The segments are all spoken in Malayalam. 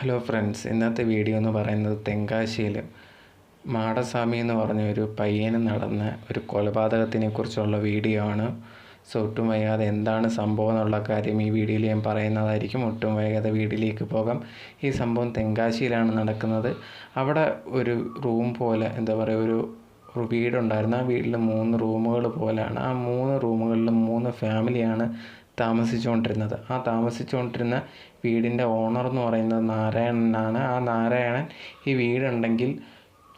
ഹലോ ഫ്രണ്ട്സ് ഇന്നത്തെ വീഡിയോ എന്ന് പറയുന്നത് തെങ്കാശിയിൽ മാടസ്വാമി എന്ന് പറഞ്ഞ ഒരു പയ്യന് നടന്ന ഒരു കൊലപാതകത്തിനെ കുറിച്ചുള്ള വീഡിയോ ആണ്. സോ ഒട്ടും വൈകാതെ എന്താണ് സംഭവം എന്നുള്ള കാര്യം ഈ വീഡിയോയിൽ ഞാൻ പറയുന്നതായിരിക്കും. ഒട്ടും വൈകാതെ വീഡിയോയിലേക്ക് പോകാം. ഈ സംഭവം തെങ്കാശിയിലാണ് നടക്കുന്നത്. അവിടെ ഒരു റൂം പോലെ എന്താ പറയുക ഒരു ഒരു വീടുണ്ടായിരുന്നു. ആ വീട്ടിൽ മൂന്ന് റൂമുകൾ പോലെയാണ് ആ മൂന്ന് റൂമുകളിലും മൂന്ന് ഫാമിലിയാണ് താമസിച്ചുകൊണ്ടിരുന്നത്. ആ താമസിച്ചുകൊണ്ടിരുന്ന വീടിന്റെ ഓണർ എന്ന് പറയുന്നത് നാരായണനാണ് ആ നാരായണൻ ഈ വീടുണ്ടെങ്കിൽ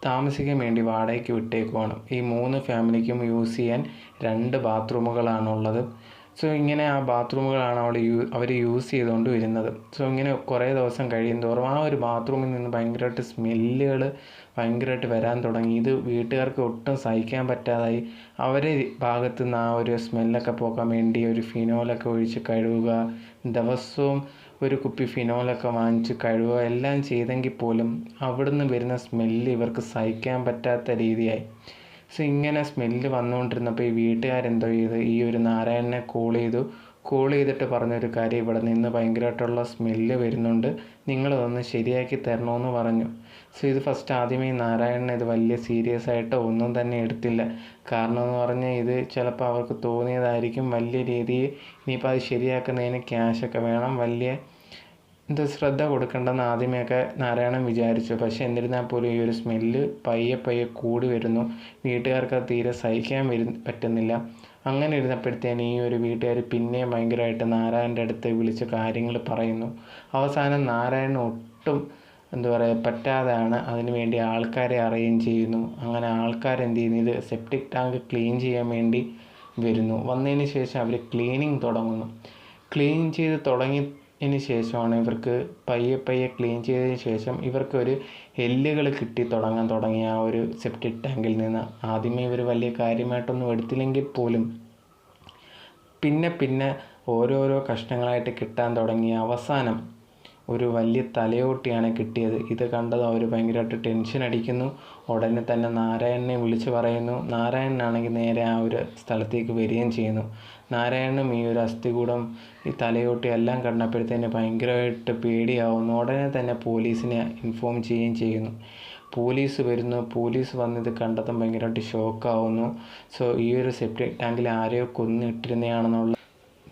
താമസിക്കാൻ വേണ്ടി വാടകയ്ക്ക് വിട്ടേക്കുവാണ്. ഈ മൂന്ന് ഫാമിലിക്കും യൂസ് ചെയ്യാൻ രണ്ട് ബാത്റൂമുകളാണുള്ളത്. സോ ഇങ്ങനെ ആ ബാത്റൂമുകളാണ് അവിടെ യൂ അവർ യൂസ് ചെയ്തുകൊണ്ട് വരുന്നത്. സോ ഇങ്ങനെ കുറേ ദിവസം കഴിയും തോറും ആ ഒരു ബാത്റൂമിൽ നിന്ന് ഭയങ്കരമായിട്ട് സ്മെല്ലുകൾ ഭയങ്കരമായിട്ട് വരാൻ തുടങ്ങി. ഇത് വീട്ടുകാർക്ക് ഒട്ടും സഹിക്കാൻ പറ്റാതായി. അവരെ ഭാഗത്തു നിന്ന് ആ ഒരു സ്മെല്ലൊക്കെ പോക്കാൻ വേണ്ടി ഒരു ഫിനോലൊക്കെ ഒഴിച്ച് കഴുകുക ദിവസവും ഒരു കുപ്പി ഫിനോലൊക്കെ വാങ്ങിച്ച് കഴുകുക എല്ലാം ചെയ്തെങ്കിൽ പോലും അവിടുന്ന് വരുന്ന സ്മെല്ല് ഇവർക്ക് സഹിക്കാൻ പറ്റാത്ത രീതിയായി. സോ ഇങ്ങനെ സ്മെല്ല് വന്നുകൊണ്ടിരുന്നപ്പോൾ ഈ വീട്ടുകാരെന്തോ ചെയ്ത് ഈ ഒരു നാരായണനെ കോൾ ചെയ്തു. കോൾ ചെയ്തിട്ട് പറഞ്ഞൊരു കാര്യം ഇവിടെ നിന്ന് ഭയങ്കരമായിട്ടുള്ള സ്മെല്ല് വരുന്നുണ്ട്. നിങ്ങൾ അതൊന്ന് ശരിയാക്കി തരണമെന്ന് പറഞ്ഞു. സോ ഇത് ഫസ്റ്റ് ആദ്യമേ നാരായണൻ ഇത് വലിയ സീരിയസ് ആയിട്ട് ഒന്നും തന്നെ എടുത്തില്ല. കാരണം എന്ന് പറഞ്ഞാൽ ഇത് ചിലപ്പോൾ അവർക്ക് തോന്നിയതായിരിക്കും. വലിയ രീതിയിൽ ഇനിയിപ്പോൾ അത് ശരിയാക്കുന്നതിന് ക്യാഷൊക്കെ വേണം. വലിയ ഇത് ശ്രദ്ധ കൊടുക്കേണ്ടെന്ന് ആദ്യമേയൊക്കെ നാരായണൻ വിചാരിച്ചു. പക്ഷേ എന്നിരുന്നാൽ പോലും ഈ ഒരു സ്മെല്ല് പയ്യെ പയ്യെ കൂടി വരുന്നു. വീട്ടുകാർക്ക് അത് തീരെ സഹിക്കാൻ വരു പറ്റുന്നില്ല. അങ്ങനെ ഇരുന്നപ്പോഴത്തേന് ഈ ഒരു വീട്ടുകാർ പിന്നെയും ഭയങ്കരമായിട്ട് നാരായണന്റെ അടുത്ത് വിളിച്ച് കാര്യങ്ങൾ പറയുന്നു. അവസാനം നാരായണൻ ഒട്ടും എന്താ പറയുക പറ്റാതെയാണ് അതിനുവേണ്ടി ആൾക്കാരെ അറേഞ്ച് ചെയ്യുന്നു. അങ്ങനെ ആൾക്കാരെന്ത് ചെയ്യുന്നു? ഇത് സെപ്റ്റിക് ടാങ്ക് ക്ലീൻ ചെയ്യാൻ വേണ്ടി വരുന്നു. വന്നതിന് ശേഷം അവർ ക്ലീനിങ് തുടങ്ങുന്നു. ക്ലീൻ ചെയ്ത് തുടങ്ങി ന് ശേഷമാണ് ഇവർക്ക് പയ്യെ പയ്യെ ക്ലീൻ ചെയ്തതിന് ശേഷം ഇവർക്കൊരു എല്ലുകൾ കിട്ടി തുടങ്ങാൻ തുടങ്ങി ആ ഒരു സെപ്റ്റിക് ടാങ്കിൽ നിന്ന്. ആദ്യമേ ഇവർ വലിയ കാര്യമായിട്ടൊന്നും എടുത്തില്ലെങ്കിൽ പോലും പിന്നെ പിന്നെ ഓരോരോ കഷ്ണങ്ങളായിട്ട് കിട്ടാൻ തുടങ്ങി അവസാനം ഒരു വലിയ തലയോട്ടിയാണ് കിട്ടിയത്. ഇത് കണ്ടത് അവർ ഭയങ്കരമായിട്ട് ടെൻഷൻ അടിക്കുന്നു. ഉടനെ തന്നെ നാരായണനെ വിളിച്ച് പറയുന്നു. നാരായണനാണെങ്കിൽ നേരെ ആ ഒരു സ്ഥലത്തേക്ക് വരികയും ചെയ്യുന്നു. നാരായണനും ഈ ഒരു അസ്ഥികൂടം ഈ തലയോട്ടി എല്ലാം കണ്ടപ്പോഴത്തേന് ഭയങ്കരമായിട്ട് പേടിയാവുന്നു. ഉടനെ തന്നെ പോലീസിനെ ഇൻഫോം ചെയ്യുകയും ചെയ്യുന്നു. പോലീസ് വരുന്നു. പോലീസ് വന്നിത് കണ്ടതും ഭയങ്കരമായിട്ട് ഷോക്കാവുന്നു സോ ഈ ഒരു സെപ്റ്റിക് ടാങ്കിൽ ആരെയോ കൊന്നിട്ടിരുന്നതാണെന്നുള്ള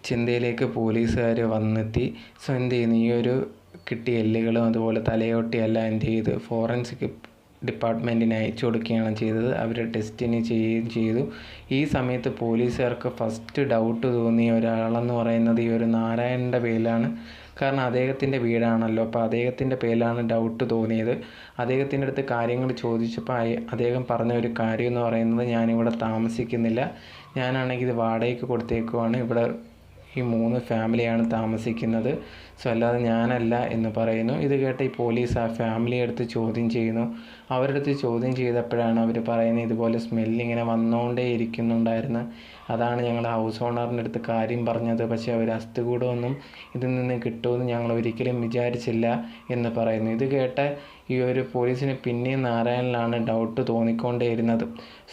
ചിന്തയിലേക്ക് പോലീസുകാർ വന്നെത്തി. സോ എന്ത് ചെയ്യുന്നു? ഈ ഒരു കിട്ടിയ എല്ലുകളും അതുപോലെ തലയോട്ടിയെല്ലാം എന്ത് ചെയ്ത്? ഫോറൻസിക് ഡിപ്പാർട്ട്മെന്റിന് അയച്ചു കൊടുക്കുകയാണ് ചെയ്തത് അവർ ടെസ്റ്റിന് ചെയ്യുകയും ചെയ്തു. ഈ സമയത്ത് പോലീസുകാർക്ക് ഫസ്റ്റ് ഡൗട്ട് തോന്നിയ ഒരാളെന്ന് പറയുന്നത് ഈ ഒരു നാരായണന്റെ പേരിലാണ്. കാരണം അദ്ദേഹത്തിന്റെ വീടാണല്ലോ. അപ്പോൾ അദ്ദേഹത്തിന്റെ പേരിലാണ് ഡൗട്ട് തോന്നിയത്. അദ്ദേഹത്തിന്റെ അടുത്ത് കാര്യങ്ങൾ ചോദിച്ചപ്പോൾ അദ്ദേഹം പറഞ്ഞ ഒരു കാര്യം എന്ന് പറയുന്നത് ഞാനിവിടെ താമസിക്കുന്നില്ല. ഞാനാണെങ്കിൽ ഇത് വാടകയ്ക്ക് കൊടുത്തേക്കുവാണ്. ഇവിടെ ഈ മൂന്ന് ഫാമിലിയാണ് താമസിക്കുന്നത്. സോ അല്ലാതെ ഞാനല്ല എന്ന് പറയുന്നു. ഇത് കേട്ട് ഈ പോലീസ് ആ ഫാമിലിയെ അടുത്ത് ചോദ്യം ചെയ്യുന്നു. അവരുടെ അടുത്ത് ചോദ്യം ചെയ്തപ്പോഴാണ് അവർ പറയുന്നത് ഇതുപോലെ സ്മെല്ലിങ്ങനെ വന്നുകൊണ്ടേ ഇരിക്കുന്നുണ്ടായിരുന്നു. അതാണ് ഞങ്ങൾ ഹൗസ് ഓണറിന്റെ അടുത്ത് കാര്യം പറഞ്ഞത്. പക്ഷേ അവർ അസ്ഥികൂടമൊന്നും ഇതിൽ നിന്ന് കിട്ടുമെന്ന് ഞങ്ങൾ ഒരിക്കലും വിചാരിച്ചില്ല എന്ന് പറയുന്നു. ഇത് കേട്ട ഈ ഒരു പോലീസിന് പിന്നെയും നാരായണനിലാണ് ഡൗട്ട് തോന്നിക്കൊണ്ടേയിരുന്നത്.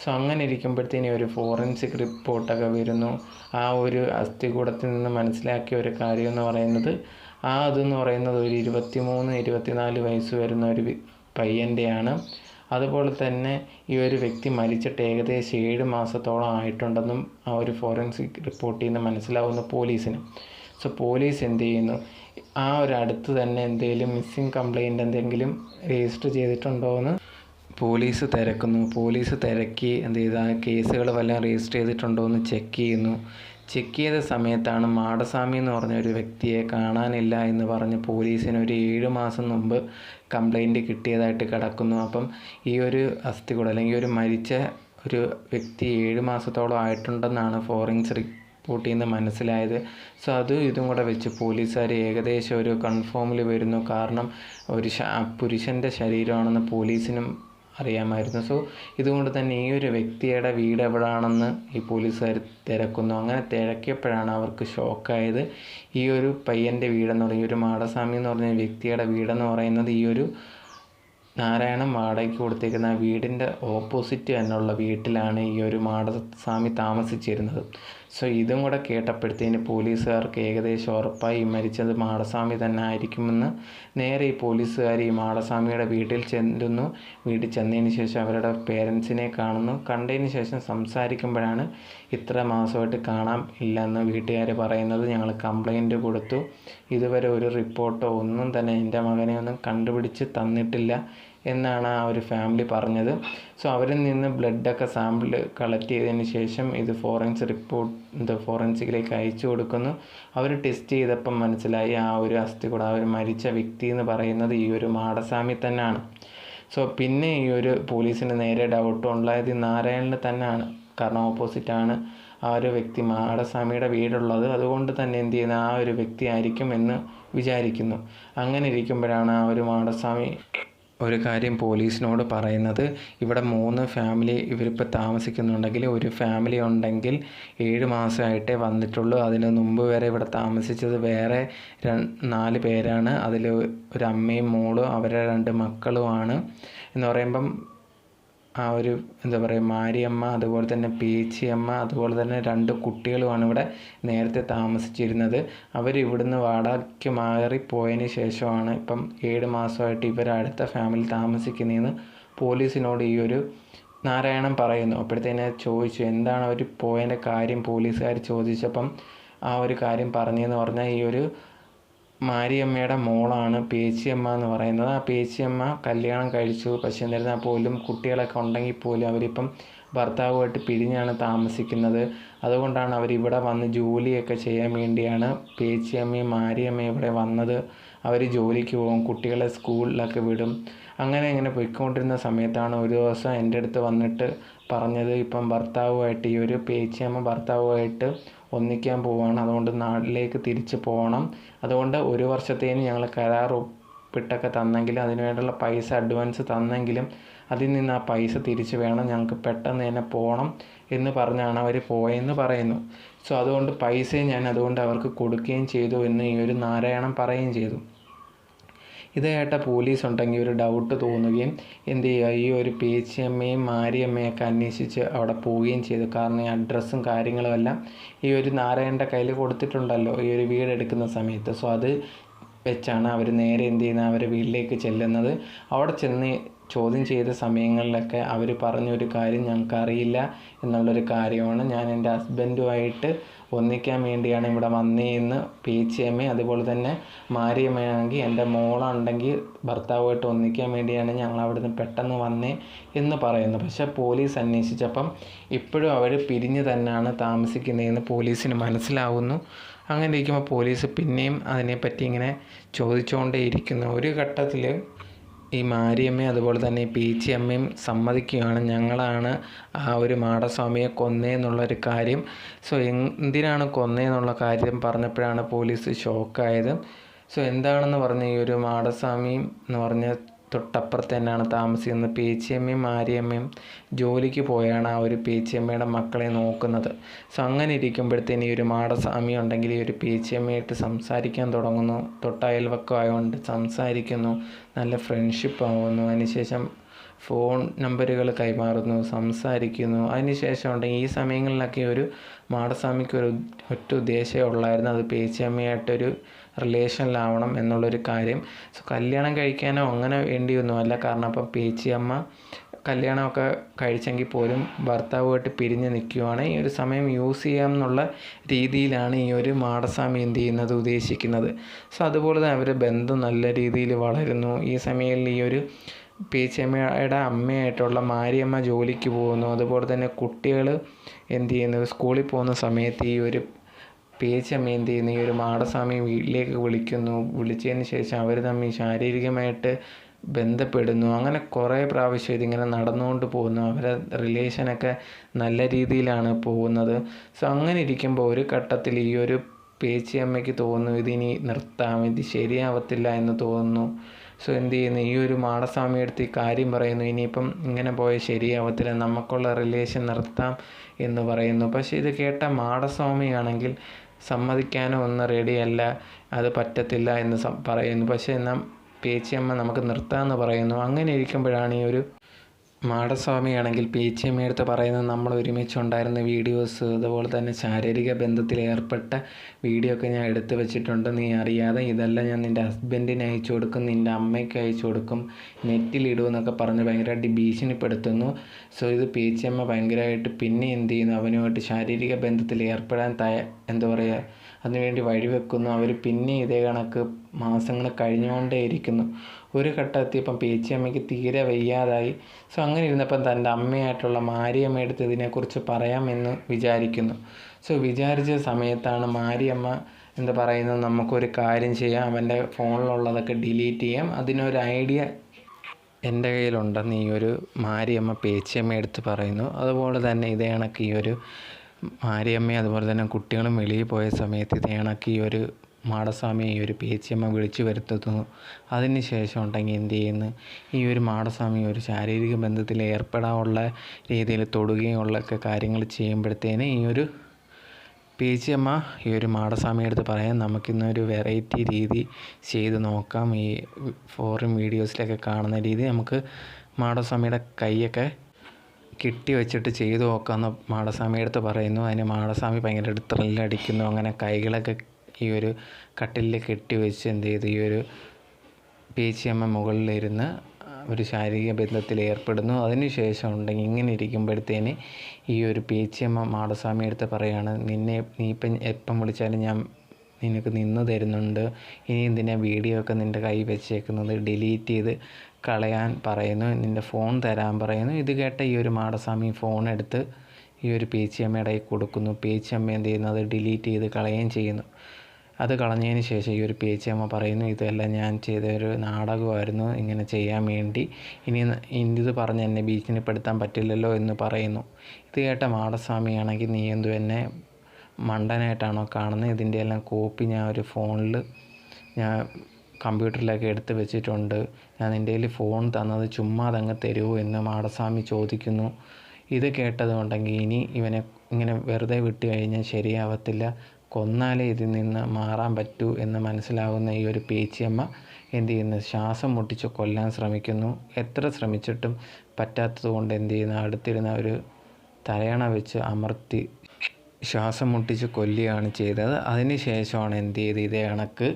സോ അങ്ങനെ ഇരിക്കുമ്പോഴത്തേനും ഒരു ഫോറൻസിക് റിപ്പോർട്ടൊക്കെ വരുന്നു. ആ ഒരു അസ്ഥികൂടത്തിൽ നിന്ന് മനസ്സിലാക്കിയ ഒരു കാര്യം എന്ന് പറയുന്നത് ആ അതെന്ന് പറയുന്നത് ഒരു ഇരുപത്തി മൂന്ന് ഇരുപത്തിനാല് വയസ്സ് വരുന്ന ഒരു പയ്യന്റെയാണ്. അതുപോലെ തന്നെ ഈ ഒരു വ്യക്തി മരിച്ചിട്ട് ഏകദേശം ഏഴ് മാസത്തോളം ആയിട്ടുണ്ടെന്നും ആ ഒരു ഫോറൻസിക് റിപ്പോർട്ടിൽ നിന്ന് മനസ്സിലാവുന്നു പോലീസിന്. സോ പോലീസ് എന്ത് ചെയ്യുന്നു? ആ ഒരു അടുത്ത് തന്നെ എന്തെങ്കിലും മിസ്സിംഗ് കംപ്ലൈന്റ് എന്തെങ്കിലും രജിസ്റ്റർ ചെയ്തിട്ടുണ്ടോ എന്ന് പോലീസ് തിരക്കുന്നു. പോലീസ് തിരക്കി എന്ത് ചെയ്താൽ കേസുകൾ വല്ലതും രജിസ്റ്റർ ചെയ്തിട്ടുണ്ടോ എന്ന് ചെക്ക് ചെയ്യുന്നു. ചെക്ക് ചെയ്ത സമയത്താണ് മാടസ്വാമി എന്ന് പറഞ്ഞ ഒരു വ്യക്തിയെ കാണാനില്ല എന്ന് പറഞ്ഞ് പോലീസിന് ഒരു ഏഴ് മാസം മുമ്പ് കംപ്ലൈന്റ് കിട്ടിയതായിട്ട് കിടക്കുന്നു. അപ്പം ഈ ഒരു അസ്ഥികൂടം അല്ലെങ്കിൽ ഒരു മരിച്ച ഒരു വ്യക്തി ഏഴ് മാസത്തോളം ആയിട്ടുണ്ടെന്നാണ് ഫോറിൻസ് റിപ്പോർട്ടിൽ നിന്ന് മനസ്സിലായത്. സോ അതും ഇതും കൂടെ വെച്ച് പോലീസുകാർ ഏകദേശം ഒരു കൺഫേമിൽ വരുന്നു. കാരണം ഒരു പുരുഷന്റെ ശരീരമാണെന്ന് പോലീസിനും അറിയാമായിരുന്നു. സോ ഇതുകൊണ്ട് തന്നെ ഈ ഒരു വ്യക്തിയുടെ വീട് എവിടെയാണെന്ന് ഈ പോലീസുകാർ തിരക്കുന്നു. അങ്ങനെ തിരക്കിയപ്പോഴാണ് അവർക്ക് ഷോക്കായത്. ഈ ഒരു പയ്യന്റെ വീടെന്ന് പറയുന്നത് ഒരു മാടസ്വാമി എന്ന് പറഞ്ഞ വ്യക്തിയുടെ വീടെന്ന് പറയുന്നത് ഈ ഒരു നാരായണൻ വാടകയ്ക്ക് കൊടുത്തേക്കുന്ന വീടിന്റെ ഓപ്പോസിറ്റ് തന്നെയുള്ള വീട്ടിലാണ് ഈ ഒരു മാടസ്വാമി താമസിച്ചിരുന്നത്. സോ ഇതും കൂടെ കേട്ടപ്പോഴത്തേന് പോലീസുകാർക്ക് ഏകദേശം ഉറപ്പായി മരിച്ചത് മാടസ്വാമി തന്നെ ആയിരിക്കുമെന്ന് നേരെ ഈ പോലീസുകാർ ഈ മാടസ്വാമിയുടെ വീട്ടിൽ ചെല്ലുന്നു. വീട്ടിൽ ചെന്നതിന് ശേഷം അവരുടെ പേരൻസിനെ കാണുന്നു. കണ്ടതിന് ശേഷം സംസാരിക്കുമ്പോഴാണ് ഇത്ര മാസമായിട്ട് കാണാൻ ഇല്ലെന്ന് വീട്ടുകാർ പറയുന്നത് ഞങ്ങൾ കംപ്ലൈന്റ് കൊടുത്തു. ഇതുവരെ ഒരു റിപ്പോർട്ടോ ഒന്നും തന്നെ എന്റെ മകനെ ഒന്നും കണ്ടുപിടിച്ച് തന്നിട്ടില്ല. എന്നാണ് ആ ഒരു ഫാമിലി പറഞ്ഞത്. സോ അവരിൽ നിന്ന് ബ്ലഡൊക്കെ സാമ്പിൾ കളക്ട് ചെയ്തതിന് ശേഷം ഇത് ഫോറൻസ് റിപ്പോർട്ട് ഇത് ഫോറൻസിക്കിലേക്ക് അയച്ചു കൊടുക്കുന്നു. അവർ ടെസ്റ്റ് ചെയ്തപ്പം മനസ്സിലായി ആ ഒരു അസ്ഥികൂട ആ ഒരു മരിച്ച വ്യക്തി എന്ന് പറയുന്നത് ഈ ഒരു മാടസ്വാമി തന്നെയാണ്. സോ പിന്നെ ഈ ഒരു പോലീസിന് നേരെ ഡൗട്ട് ഉണ്ടായത് നാരായണന് തന്നെയാണ്. കാരണം ഓപ്പോസിറ്റാണ് ആ ഒരു വ്യക്തി മാടസ്വാമിയുടെ വീടുള്ളത്. അതുകൊണ്ട് തന്നെ എന്ത് ചെയ്യുന്ന ആ ഒരു വ്യക്തി ആയിരിക്കും എന്ന് വിചാരിക്കുന്നു. അങ്ങനെ ഇരിക്കുമ്പോഴാണ് ആ ഒരു മാടസ്വാമി ഒരു കാര്യം പോലീസിനോട് പറയുന്നത് ഇവിടെ മൂന്ന് ഫാമിലി ഇവരിപ്പോൾ താമസിക്കുന്നുണ്ടെങ്കിൽ ഒരു ഫാമിലി ഉണ്ടെങ്കിൽ ഏഴ് മാസമായിട്ടേ വന്നിട്ടുള്ളൂ. അതിന് മുമ്പ് വരെ ഇവിടെ താമസിച്ചത് വേറെ നാല് പേരാണ്. അതിൽ ഒരു അമ്മയും മോളും അവരെ രണ്ട് മക്കളുമാണ്. എന്ന് പറയുമ്പം ആ ഒരു എന്താ പറയുക മാരിയമ്മ അതുപോലെ തന്നെ പേച്ചിയമ്മ അതുപോലെ തന്നെ രണ്ട് കുട്ടികളുമാണ് ഇവിടെ നേരത്തെ താമസിച്ചിരുന്നത്. അവർ ഇവിടുന്ന് വാടകയ്ക്ക് മാറിപ്പോയതിന് ശേഷമാണ് ഇപ്പം ഏഴ് മാസമായിട്ട് ഇവർ അടുത്ത ഫാമിലി താമസിക്കുന്നതെന്ന് പോലീസിനോട് ഈ ഒരു നാരായണൻ പറയുന്നു. അപ്പോഴത്തേനെ ചോദിച്ചു എന്താണ് അവർ പോയതിന്റെ കാര്യം? പോലീസുകാർ ചോദിച്ചപ്പം ആ ഒരു കാര്യം പറഞ്ഞതെന്ന് പറഞ്ഞാൽ ഈ ഒരു മാരിയമ്മയുടെ മോളാണ് പേച്ചിയമ്മ എന്ന് പറയുന്നത്. ആ പേച്ചിയമ്മ കല്യാണം കഴിച്ചു. പക്ഷെ എന്നിരുന്നാൽ പോലും കുട്ടികളൊക്കെ ഉണ്ടെങ്കിൽ പോലും അവരിപ്പം ഭർത്താവുമായിട്ട് പിരിഞ്ഞാണ് താമസിക്കുന്നത്. അതുകൊണ്ടാണ് അവരിവിടെ വന്ന് ജോലിയൊക്കെ ചെയ്യാൻ വേണ്ടിയാണ് പേച്ചിയമ്മയും മാരിയമ്മയും ഇവിടെ വന്നത്. അവർ ജോലിക്ക് പോകും കുട്ടികളെ സ്കൂളിലൊക്കെ വിടും. അങ്ങനെ ഇങ്ങനെ പോയിക്കൊണ്ടിരുന്ന സമയത്താണ് ഒരു ദിവസം എന്റെ അടുത്ത് വന്നിട്ട് പറഞ്ഞത് ഇപ്പം ഭർത്താവുമായിട്ട് ഈ ഒരു പേച്ചിയമ്മ ഭർത്താവുമായിട്ട് ഒന്നിക്കാൻ പോവുകയാണ് അതുകൊണ്ട് നാട്ടിലേക്ക് തിരിച്ച് പോകണം അതുകൊണ്ട് ഒരു വർഷത്തേന് ഞങ്ങൾ കരാർ ഒപ്പിട്ടൊക്കെ തന്നെങ്കിലും അതിന് വേണ്ടിയുള്ള പൈസ അഡ്വാൻസ് തന്നെങ്കിലും അതിൽ നിന്ന് ആ പൈസ തിരിച്ചു വേണം. ഞങ്ങൾക്ക് പെട്ടെന്ന് തന്നെ പോകണം എന്ന് പറഞ്ഞാണ് അവർ പോയെന്ന് പറയുന്നു. സോ അതുകൊണ്ട് പൈസയും ഞാൻ അതുകൊണ്ട് അവർക്ക് കൊടുക്കുകയും ചെയ്തു എന്ന് ഈ ഒരു നാരായണൻ പറയുകയും ചെയ്തു. ഇത് കേട്ട പോലീസ് ഉണ്ടെങ്കിൽ ഒരു ഡൗട്ട് തോന്നുകയും എന്ത് ചെയ്യുക? ഈ ഒരു പേച്ചിയമ്മയും മാരിയമ്മയൊക്കെ അന്വേഷിച്ച് അവിടെ പോവുകയും ചെയ്തു. കാരണം ഈ അഡ്രസ്സും കാര്യങ്ങളും എല്ലാം ഈ ഒരു നാരായണന്റെ കയ്യിൽ കൊടുത്തിട്ടുണ്ടല്ലോ. ഈ ഒരു വീട് എടുക്കുന്ന സമയത്ത്. സോ അത് വെച്ചാണ് അവർ നേരെ എന്ത് ചെയ്യുന്നത്? അവരെ വീട്ടിലേക്ക് ചെല്ലുന്നത്. അവിടെ ചെന്ന് ചോദ്യം ചെയ്ത സമയങ്ങളിലൊക്കെ അവർ പറഞ്ഞൊരു കാര്യം ഞങ്ങൾക്കറിയില്ല എന്നുള്ളൊരു കാര്യമാണ്. ഞാൻ എന്റെ ഹസ്ബൻഡുമായിട്ട് ഒന്നിക്കാൻ വേണ്ടിയാണ് ഇവിടെ വന്നതെന്ന് പേച്ചിയമ്മ അതുപോലെ തന്നെ മാരിയമ്മയാണെങ്കിൽ എന്റെ മോളുണ്ടെങ്കിൽ ഭർത്താവുമായിട്ട് ഒന്നിക്കാൻ വേണ്ടിയാണ് ഞങ്ങൾ അവിടുന്ന് പെട്ടെന്ന് വന്നേ എന്ന് പറയുന്നു. പക്ഷെ പോലീസ് അന്വേഷിച്ചപ്പം ഇപ്പോഴും അവർ പിരിഞ്ഞ് തന്നെയാണ് താമസിക്കുന്നതെന്ന് പോലീസിന് മനസ്സിലാവുന്നു. അങ്ങനെ ഇരിക്കുമ്പോൾ പോലീസ് പിന്നെയും അതിനെപ്പറ്റി ഇങ്ങനെ ചോദിച്ചുകൊണ്ടേയിരിക്കുന്നു. ഒരു ഘട്ടത്തിൽ ഈ മാരിയമ്മയും അതുപോലെ തന്നെ ഈ പീച്ചിയമ്മയും സമ്മതിക്കുകയാണ്. ഞങ്ങളാണ് ആ ഒരു മാടസ്വാമിയെ കൊന്നേന്നുള്ളൊരു കാര്യം. സോ എന്തിനാണ് കൊന്നേന്നുള്ള കാര്യം പറഞ്ഞപ്പോഴാണ് പോലീസ് ഷോക്കായത്. സോ എന്താണെന്ന് പറഞ്ഞ ഈ ഒരു മാടസ്വാമി എന്ന് പറഞ്ഞ തൊട്ടപ്പുറത്ത് തന്നെയാണ് താമസിക്കുന്നത്. പേച്ചിയമ്മയും മാരിയമ്മയും ജോലിക്ക് പോയാണ് ആ ഒരു പേച്ചിയമ്മയുടെ മക്കളെ നോക്കുന്നത്. സോ അങ്ങനെ ഇരിക്കുമ്പോഴത്തേന് ഈ ഒരു മാടസ്വാമി ഉണ്ടെങ്കിൽ ഈ ഒരു പേച്ചിയമ്മയായിട്ട് സംസാരിക്കാൻ തുടങ്ങുന്നു. തൊട്ടയൽവക്കമായതുകൊണ്ട് സംസാരിക്കുന്നു. നല്ല ഫ്രണ്ട്ഷിപ്പ് ആവുന്നു. അതിനുശേഷം ഫോൺ നമ്പറുകൾ കൈമാറുന്നു സംസാരിക്കുന്നു. അതിനുശേഷം ഉണ്ടെങ്കിൽ ഈ സമയങ്ങളിലൊക്കെ ഒരു മാടസ്വാമിക്ക് ഒരു ഒറ്റ ഉദ്ദേശമേ ഉള്ളായിരുന്നു. അത് പേച്ചിയമ്മയായിട്ടൊരു റിലേഷനിലാവണം എന്നുള്ളൊരു കാര്യം. സോ കല്യാണം കഴിക്കാനോ അങ്ങനെ വേണ്ടിയൊന്നുമല്ല കാരണം അപ്പം പേച്ചിയമ്മ കല്യാണമൊക്കെ കഴിച്ചെങ്കിൽ പോലും ഭർത്താവുമായിട്ട് പിരിഞ്ഞ് നിൽക്കുവാണ്. ഈ ഒരു സമയം യൂസ് ചെയ്യാം എന്നുള്ള രീതിയിലാണ് ഈ ഒരു മാടസ്വാമി എന്ത് ചെയ്യുന്നത് ഉദ്ദേശിക്കുന്നത്. സോ അതുപോലെ തന്നെ അവരുടെ ബന്ധം നല്ല രീതിയിൽ വളരുന്നു. ഈ സമയങ്ങളിൽ ഈ ഒരു പേച്ചിയമ്മയുടെ അമ്മയായിട്ടുള്ള മാരിയമ്മ ജോലിക്ക് പോകുന്നു. അതുപോലെ തന്നെ കുട്ടികൾ എന്ത് ചെയ്യുന്നു? സ്കൂളിൽ പോകുന്ന സമയത്ത് ഈ ഒരു പേച്ചമ്മ എന്ത് ചെയ്യുന്നു? ഈ ഒരു മാടസ്വാമി വീട്ടിലേക്ക് വിളിക്കുന്നു. വിളിച്ചതിന് ശേഷം അവർ തമ്മിൽ ശാരീരികമായിട്ട് ബന്ധപ്പെടുന്നു. അങ്ങനെ കുറേ പ്രാവശ്യം ഇതിങ്ങനെ നടന്നുകൊണ്ട് പോകുന്നു. അവരെ റിലേഷനൊക്കെ നല്ല രീതിയിലാണ് പോകുന്നത്. സോ അങ്ങനെ ഇരിക്കുമ്പോൾ ഒരു ഘട്ടത്തിൽ ഈ ഒരു പേച്ചിയമ്മയ്ക്ക് തോന്നുന്നു ഇതിനി നിർത്താം ഇത് ശരിയാവത്തില്ല എന്ന് തോന്നുന്നു. സോ എന്ത് ചെയ്യുന്നു? ഈ ഒരു മാടസ്വാമി എടുത്ത് ഈ കാര്യം പറയുന്നു. ഇനിയിപ്പം ഇങ്ങനെ പോയാൽ ശരിയാവത്തില്ല. നമുക്കുള്ള റിലേഷൻ നിർത്താം എന്ന് പറയുന്നു. പക്ഷേ ഇത് കേട്ട മാടസ്വാമിയാണെങ്കിൽ സമ്മതിക്കാനോ ഒന്നും റെഡിയല്ല അത് പറ്റത്തില്ല എന്ന് പറയുന്നു. പക്ഷേ എന്നാൽ പേച്ചിയമ്മ നമുക്ക് നിർത്താമെന്ന് പറയുന്നു. അങ്ങനെ ഇരിക്കുമ്പോഴാണ് ഈ ഒരു മാടസ്വാമിയാണെങ്കിൽ പേച്ചിയമ്മയടുത്ത് പറയുന്നത് നമ്മൾ ഒരുമിച്ചുണ്ടായിരുന്ന വീഡിയോസ് അതുപോലെ തന്നെ ശാരീരിക ബന്ധത്തിൽ ഏർപ്പെട്ട വീഡിയോ ഒക്കെ ഞാൻ എടുത്തു വെച്ചിട്ടുണ്ട്. നീ അറിയാതെ ഇതെല്ലാം ഞാൻ നിന്റെ ഹസ്ബൻഡിന് അയച്ചു കൊടുക്കും നിന്റെ അമ്മയ്ക്ക് അയച്ചു കൊടുക്കും നെറ്റിലിടും എന്നൊക്കെ പറഞ്ഞ് ഭയങ്കരമായിട്ട് ഭീഷണിപ്പെടുത്തുന്നു. സോ ഇത് പേച്ചിയമ്മ ഭയങ്കരമായിട്ട് പിന്നെ എന്ത് ചെയ്യുന്നു? അവനുമായിട്ട് ശാരീരിക ബന്ധത്തിൽ ഏർപ്പെടാൻ തയ എന്താ പറയുക അതിനുവേണ്ടി വഴിവെക്കുന്നു. അവർ പിന്നെ ഇതേ കണക്ക് മാസങ്ങൾ കഴിഞ്ഞുകൊണ്ടേ ഇരിക്കുന്നു ഒരു ഘട്ടം എത്തിയപ്പം പേച്ചിയമ്മയ്ക്ക് തീരെ വയ്യാതായി. സോ അങ്ങനെ ഇരുന്നപ്പം തന്റെ അമ്മയായിട്ടുള്ള മാരിയമ്മ എടുത്ത് ഇതിനെക്കുറിച്ച് പറയാമെന്ന് വിചാരിക്കുന്നു. സോ വിചാരിച്ച സമയത്താണ് മാരിയമ്മ എന്താ പറയുന്നത്? നമുക്കൊരു കാര്യം ചെയ്യാം. അവന്റെ ഫോണിലുള്ളതൊക്കെ ഡിലീറ്റ് ചെയ്യാം. അതിനൊരു ഐഡിയ എന്റെ കയ്യിലുണ്ടെന്ന് ഈ ഒരു മാരിയമ്മ പേച്ചിയമ്മ എടുത്ത് പറയുന്നു. അതുപോലെ തന്നെ ഇതേ കണക്ക് ഈ ഒരു മാരിയമ്മയും അതുപോലെ തന്നെ കുട്ടികളും വെളിയിൽ പോയ സമയത്ത് ഇതേ കണക്ക് ഈ ഒരു മാടസ്വാമിയെ ഈ ഒരു പേച്ചിയമ്മ വിളിച്ചു വരുത്തുന്നു. അതിന് ശേഷം ഉണ്ടെങ്കിൽ എന്ത് ചെയ്യുന്നു? ഈ ഒരു മാടസ്വാമി ഒരു ശാരീരിക ബന്ധത്തിൽ ഏർപ്പെടാനുള്ള രീതിയിൽ തൊടുകയും ഉള്ളൊക്കെ കാര്യങ്ങൾ ചെയ്യുമ്പോഴത്തേന് ഈ ഒരു പേച്ചിയമ്മ ഈ ഒരു മാടസ്വാമിയുടെ അടുത്ത് പറയാൻ നമുക്കിന്നൊരു വെറൈറ്റി രീതി ചെയ്ത് നോക്കാം. ഈ ഫോറിൻ വീഡിയോസിലൊക്കെ കാണുന്ന രീതി നമുക്ക് മാടസ്വാമിയുടെ കൈയൊക്കെ കെട്ടി വെച്ചിട്ട് ചെയ്തു നോക്കാമെന്ന് മാടസ്വാമിയുടെ അടുത്ത് പറയുന്നു. അതിന് മാടസ്വാമി ഭയങ്കരമായിട്ട് ത്രില്ലടിക്കുന്നു അങ്ങനെ കൈകളൊക്കെ ഈ ഒരു കട്ടിലിൽ കെട്ടി വെച്ച് എന്ത് ചെയ്തു ഈ ഒരു പേച്ചിയമ്മ മുകളിലിരുന്ന് ഒരു ശാരീരിക ബന്ധത്തിൽ ഏർപ്പെടുന്നു. അതിനുശേഷം ഉണ്ടെങ്കിൽ ഇങ്ങനെ ഇരിക്കുമ്പോഴത്തേന് ഈ ഒരു പേച്ചിയമ്മ മാടസ്വാമി എടുത്ത് പറയാണ് നിന്നെ നീ ഇപ്പം എപ്പം വിളിച്ചാലും ഞാൻ നിനക്ക് നിന്ന് തരുന്നുണ്ട്. ഇനി എന്തിനാ വീഡിയോ ഒക്കെ നിന്റെ കൈ വെച്ചേക്കുന്നത്? ഡിലീറ്റ് ചെയ്ത് കളയാൻ പറയുന്നു. നിന്റെ ഫോൺ തരാൻ പറയുന്നു. ഇത് കേട്ട ഈ ഒരു മാടസ്വാമി ഫോൺ എടുത്ത് ഈ ഒരു പേച്ചിയമ്മയുടെ കൈ കൊടുക്കുന്നു. പേച്ചിയമ്മ എന്ത് ചെയ്യുന്നു? അത് ഡിലീറ്റ് ചെയ്ത് കളയുകയും ചെയ്യുന്നു. അത് കളഞ്ഞതിന് ശേഷം ഈ ഒരു പേച്ചിയമ്മ പറയുന്നു ഇതെല്ലാം ഞാൻ ചെയ്ത ഒരു നാടകമായിരുന്നു ഇങ്ങനെ ചെയ്യാൻ വേണ്ടി. ഇനി ഇത് പറഞ്ഞ് എന്നെ ഭീഷണിപ്പെടുത്താൻ പറ്റില്ലല്ലോ എന്ന് പറയുന്നു. ഇത് കേട്ട മാടസ്വാമിയാണെങ്കിൽ നീ എന്തു എന്നെ മണ്ടനായിട്ടാണോ കാണുന്നത് ഇതിന്റെ എല്ലാം കോപ്പി ഞാൻ ഒരു ഫോണിൽ ഞാൻ കമ്പ്യൂട്ടറിലൊക്കെ എടുത്ത് വെച്ചിട്ടുണ്ട്. ഞാൻ നിന്റെ കയ്യിൽ ഫോൺ തന്നത് ചുമ്മാ അതങ്ങ് തരുമോ എന്ന് മാടസ്വാമി ചോദിക്കുന്നു. ഇത് കേട്ടതുകൊണ്ടെങ്കിൽ ഇനി ഇവനെ ഇങ്ങനെ വെറുതെ വിട്ട് കഴിഞ്ഞാൽ ശരിയാവത്തില്ല. കൊന്നാലേ ഇതിൽ നിന്ന് മാറാൻ പറ്റൂ എന്ന് മനസ്സിലാവുന്ന ഈ ഒരു പേച്ചിയമ്മ എന്തു ചെയ്യുന്നു? ശ്വാസം മുട്ടിച്ച് കൊല്ലാൻ ശ്രമിക്കുന്നു. എത്ര ശ്രമിച്ചിട്ടും പറ്റാത്തത് കൊണ്ട് എന്ത് ചെയ്യുന്നു? അടുത്തിരുന്ന ഒരു തലയണ വെച്ച് അമർത്തി ശ്വാസം മുട്ടിച്ച് കൊല്ലുകയാണ് ചെയ്തത്. അതിനുശേഷമാണ് എന്ത് ചെയ്ത്? ഇതേ കണക്ക്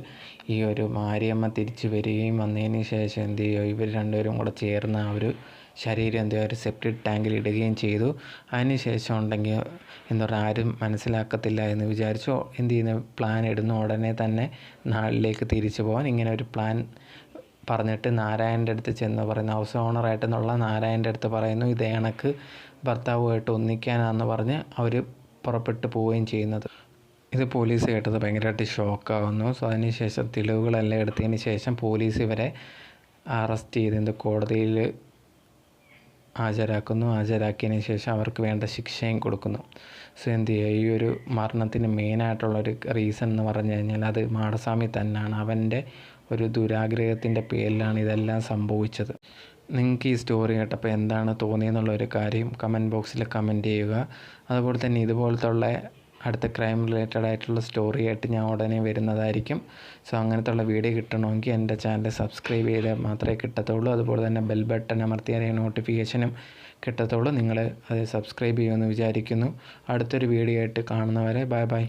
ഈ ഒരു മാരിയമ്മ തിരിച്ചു വരികയും വന്നതിന് ശേഷം എന്ത് ചെയ്യുക? ഇവർ രണ്ടുപേരും കൂടെ ചേർന്ന് ആ ഒരു ശരീരം എന്ത് ഒരു സെപ്റ്റിക് ടാങ്കിൽ ഇടുകയും ചെയ്തു. അതിന് ശേഷം ഉണ്ടെങ്കിൽ എന്താ പറയുക ആരും മനസ്സിലാക്കത്തില്ല എന്ന് വിചാരിച്ചു. എന്ത് ചെയ്യുന്ന? പ്ലാൻ ഇടുന്നു. ഉടനെ തന്നെ നാട്ടിലേക്ക് തിരിച്ചു പോകാൻ. ഇങ്ങനെ ഒരു പ്ലാൻ പറഞ്ഞിട്ട് നാരായണന്റെ അടുത്ത് ചെന്ന് പറയുന്നു. ഹൗസ് ഓണറായിട്ടെന്നുള്ള നാരായണന്റെ അടുത്ത് പറയുന്നു ഇതേ കണക്ക് ഭർത്താവുമായിട്ട് ഒന്നിക്കാനാന്ന് പറഞ്ഞ് അവർ പുറപ്പെട്ടു പോവുകയും ചെയ്യുന്നത്. ഇത് പോലീസ് കേട്ടത് ഭയങ്കരമായിട്ട് ഷോക്കാവുന്നു സോ അതിനുശേഷം തെളിവുകളെല്ലാം എടുത്തതിന് ശേഷം പോലീസ് ഇവരെ അറസ്റ്റ് ചെയ്ത് കോടതിയിൽ ഹാജരാക്കുന്നു. ഹാജരാക്കിയതിന് ശേഷം അവർക്ക് വേണ്ട ശിക്ഷയും കൊടുക്കുന്നു. സോ എന്ത് ചെയ്യുക? ഈ ഒരു മരണത്തിന് മെയിനായിട്ടുള്ളൊരു റീസൺ എന്ന് പറഞ്ഞു കഴിഞ്ഞാൽ അത് മാടസ്വാമി തന്നെയാണ് അവന്റെ ഒരു ദുരാഗ്രഹത്തിന്റെ പേരിലാണ് ഇതെല്ലാം സംഭവിച്ചത്. നിങ്ങൾക്ക് ഈ സ്റ്റോറി കേട്ടപ്പോൾ എന്താണ് തോന്നിയെന്നുള്ള ഒരു കാര്യം കമന്റ് ബോക്സിൽ കമന്റ് ചെയ്യുക. അതുപോലെ തന്നെ ഇതുപോലത്തെ ഉള്ള അടുത്ത ക്രൈം റിലേറ്റഡ് ആയിട്ടുള്ള സ്റ്റോറി ആയിട്ട് ഞാൻ ഉടനെ വരുന്നതായിരിക്കും. സോ അങ്ങനത്തുള്ള വീഡിയോ കിട്ടണമെങ്കിൽ എന്റെ ചാനൽ സബ്സ്ക്രൈബ് ചെയ്താൽ മാത്രമേ കിട്ടത്തുള്ളൂ. അതുപോലെ തന്നെ ബെൽ ബട്ടൺ അമർത്തിയാലേ നോട്ടിഫിക്കേഷനും കിട്ടത്തുള്ളൂ. നിങ്ങൾ അത് സബ്സ്ക്രൈബ് ചെയ്യുമെന്ന് വിചാരിക്കുന്നു. അടുത്തൊരു വീഡിയോ ആയിട്ട് കാണുന്നവരെ ബൈ ബൈ